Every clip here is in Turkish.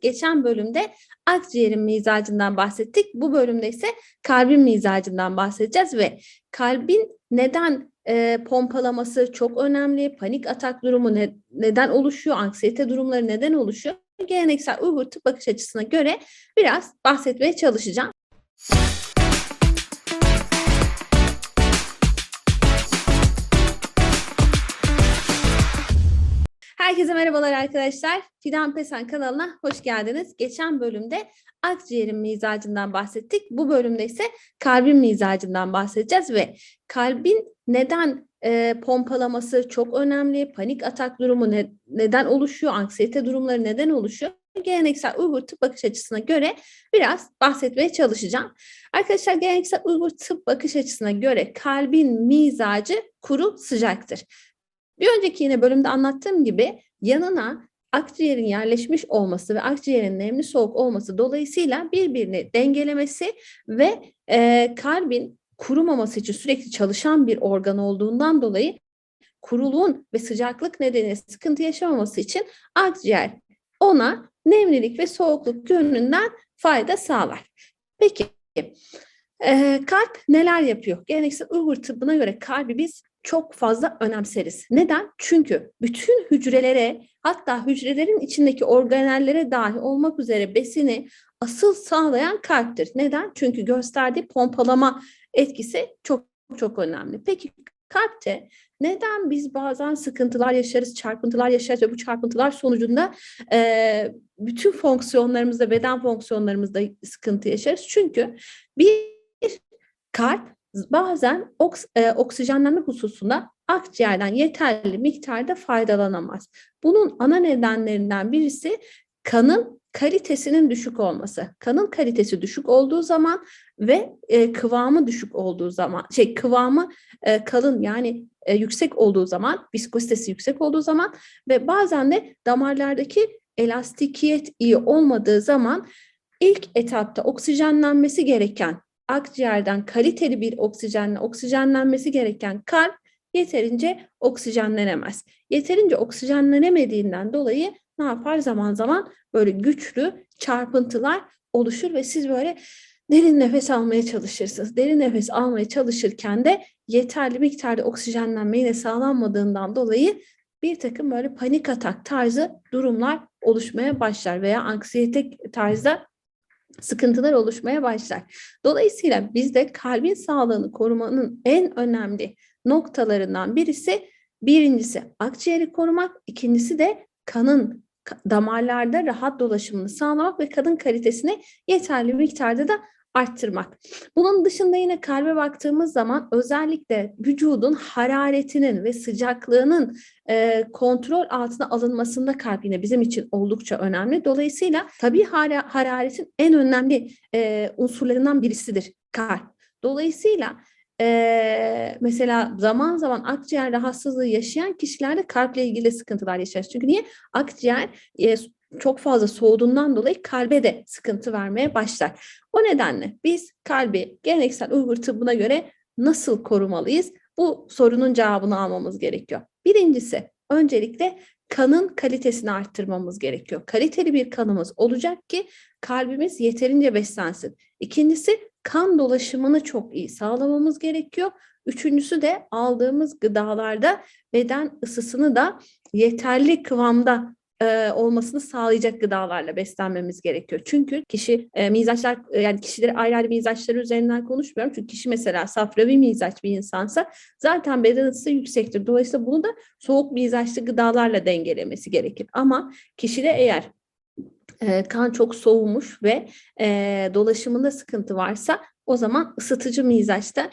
Geçen bölümde akciğerin mizacından bahsettik. Bu bölümde ise kalbin mizacından bahsedeceğiz ve kalbin neden e, pompalaması çok önemli, panik atak durumu ne, neden oluşuyor, anksiyete durumları neden oluşuyor? Geleneksel Uygur tıp bakış açısına göre biraz bahsetmeye çalışacağım. Herkese merhabalar arkadaşlar. Fidan Pesen kanalına hoş geldiniz. Geçen bölümde akciğerin mizacından bahsettik. Bu bölümde ise kalbin mizacından bahsedeceğiz ve kalbin neden e, pompalaması çok önemli, panik atak durumu ne, neden oluşuyor, anksiyete durumları neden oluşuyor? Geleneksel Uygur tıp bakış açısına göre biraz bahsetmeye çalışacağım. Arkadaşlar geleneksel Uygur tıp bakış açısına göre kalbin mizacı kuru sıcaktır. Bir önceki yine bölümde anlattığım gibi yanına akciğerin yerleşmiş olması ve akciğerin nemli soğuk olması dolayısıyla birbirini dengelemesi ve e, kalbin kurumaması için sürekli çalışan bir organ olduğundan dolayı kuruluğun ve sıcaklık nedeniyle sıkıntı yaşamaması için akciğer ona nemlilik ve soğukluk yönünden fayda sağlar. Peki e, kalp neler yapıyor? Geleneksel Uygur tıbbına göre kalbi biz çok fazla önemseriz. Neden? Çünkü bütün hücrelere hatta hücrelerin içindeki organellere dahi olmak üzere besini asıl sağlayan kalptir. Neden? Çünkü gösterdiği pompalama etkisi çok çok önemli. Peki kalpte neden biz bazen sıkıntılar yaşarız, çarpıntılar yaşarız ve bu çarpıntılar sonucunda e, bütün fonksiyonlarımızda, beden fonksiyonlarımızda sıkıntı yaşarız? Çünkü bir kalp bazen oks, e, oksijenlenme hususunda akciğerden yeterli miktarda faydalanamaz. Bunun ana nedenlerinden birisi kanın kalitesinin düşük olması. Kanın kalitesi düşük olduğu zaman ve e, kıvamı düşük olduğu zaman, şey kıvamı e, kalın yani e, yüksek olduğu zaman, viskositesi yüksek olduğu zaman ve bazen de damarlardaki elastikiyet iyi olmadığı zaman ilk etapta oksijenlenmesi gereken akciğerden kaliteli bir oksijenle oksijenlenmesi gereken kalp yeterince oksijenlenemez. Yeterince oksijenlenemediğinden dolayı ne yapar? Zaman zaman böyle güçlü çarpıntılar oluşur ve siz böyle derin nefes almaya çalışırsınız. Derin nefes almaya çalışırken de yeterli miktarda oksijenlenme yine sağlanmadığından dolayı bir takım böyle panik atak tarzı durumlar oluşmaya başlar veya anksiyete tarzda sıkıntılar oluşmaya başlar. Dolayısıyla bizde kalbin sağlığını korumanın en önemli noktalarından birisi birincisi akciğeri korumak, ikincisi de kanın damarlarda rahat dolaşımını sağlamak ve kanın kalitesini yeterli miktarda da arttırmak. Bunun dışında yine kalbe baktığımız zaman özellikle vücudun hararetinin ve sıcaklığının e, kontrol altına alınmasında kalp yine bizim için oldukça önemli. Dolayısıyla tabii hararetin en önemli e, unsurlarından birisidir kalp. Dolayısıyla e, mesela zaman zaman akciğer rahatsızlığı yaşayan kişilerde kalple ilgili sıkıntılar yaşar. Çünkü niye? Akciğer e, çok fazla soğuduğundan dolayı kalbe de sıkıntı vermeye başlar. O nedenle biz kalbi geleneksel Uygur tıbbına göre nasıl korumalıyız? Bu sorunun cevabını almamız gerekiyor. Birincisi öncelikle kanın kalitesini arttırmamız gerekiyor. Kaliteli bir kanımız olacak ki kalbimiz yeterince beslensin. İkincisi kan dolaşımını çok iyi sağlamamız gerekiyor. Üçüncüsü de aldığımız gıdalarda beden ısısını da yeterli kıvamda e, olmasını sağlayacak gıdalarla beslenmemiz gerekiyor. Çünkü kişi e, mizaçlar e, yani kişileri ayrı ayrı mizaçları üzerinden konuşmuyorum. Çünkü kişi mesela safravi mizaç bir insansa zaten beden ısısı yüksektir. Dolayısıyla bunu da soğuk mizaçlı gıdalarla dengelemesi gerekir. Ama kişide eğer e, kan çok soğumuş ve e, dolaşımında sıkıntı varsa o zaman ısıtıcı mizaçta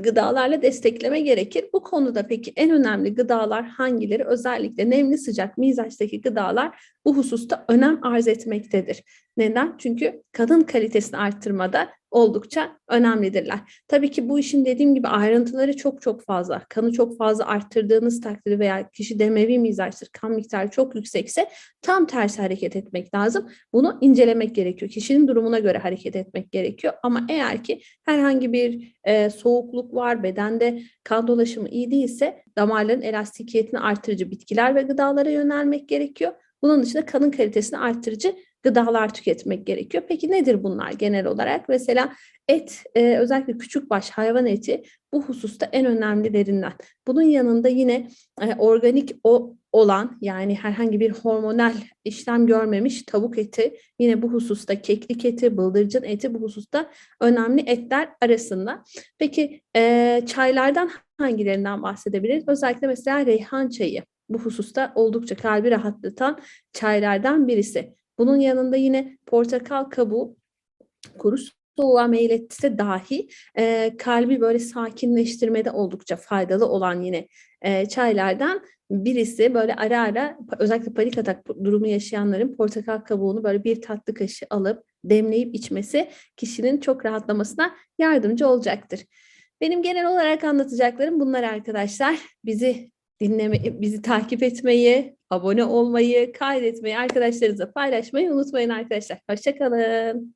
gıdalarla destekleme gerekir. Bu konuda peki en önemli gıdalar hangileri? Özellikle nemli sıcak mizaçtaki gıdalar bu hususta önem arz etmektedir. Neden? Çünkü kadın kalitesini arttırmada oldukça önemlidirler. Tabii ki bu işin dediğim gibi ayrıntıları çok çok fazla. Kanı çok fazla arttırdığınız takdirde veya kişi demevi mizaçtır, kan miktarı çok yüksekse tam tersi hareket etmek lazım. Bunu incelemek gerekiyor. Kişinin durumuna göre hareket etmek gerekiyor. Ama eğer ki herhangi bir e, soğukluk var, bedende kan dolaşımı iyi değilse damarların elastikiyetini artırıcı bitkiler ve gıdalara yönelmek gerekiyor. Bunun dışında kanın kalitesini arttırıcı gıdalar tüketmek gerekiyor. Peki nedir bunlar genel olarak? Mesela et, e, özellikle küçükbaş hayvan eti bu hususta en önemlilerinden. Bunun yanında yine e, organik o olan yani herhangi bir hormonal işlem görmemiş tavuk eti yine bu hususta keklik eti, bıldırcın eti bu hususta önemli etler arasında. Peki e, çaylardan hangilerinden bahsedebiliriz? Özellikle mesela reyhan çayı bu hususta oldukça kalbi rahatlatan çaylardan birisi. Bunun yanında yine portakal kabuğu kuru soğuğa meyletse dahi e, kalbi böyle sakinleştirmede oldukça faydalı olan yine e, çaylardan birisi böyle ara ara özellikle panik atak durumu yaşayanların portakal kabuğunu böyle bir tatlı kaşığı alıp demleyip içmesi kişinin çok rahatlamasına yardımcı olacaktır. Benim genel olarak anlatacaklarım bunlar arkadaşlar. Bizi dinleme, bizi takip etmeyi, abone olmayı, kaydetmeyi, arkadaşlarınızla paylaşmayı unutmayın arkadaşlar. Hoşçakalın.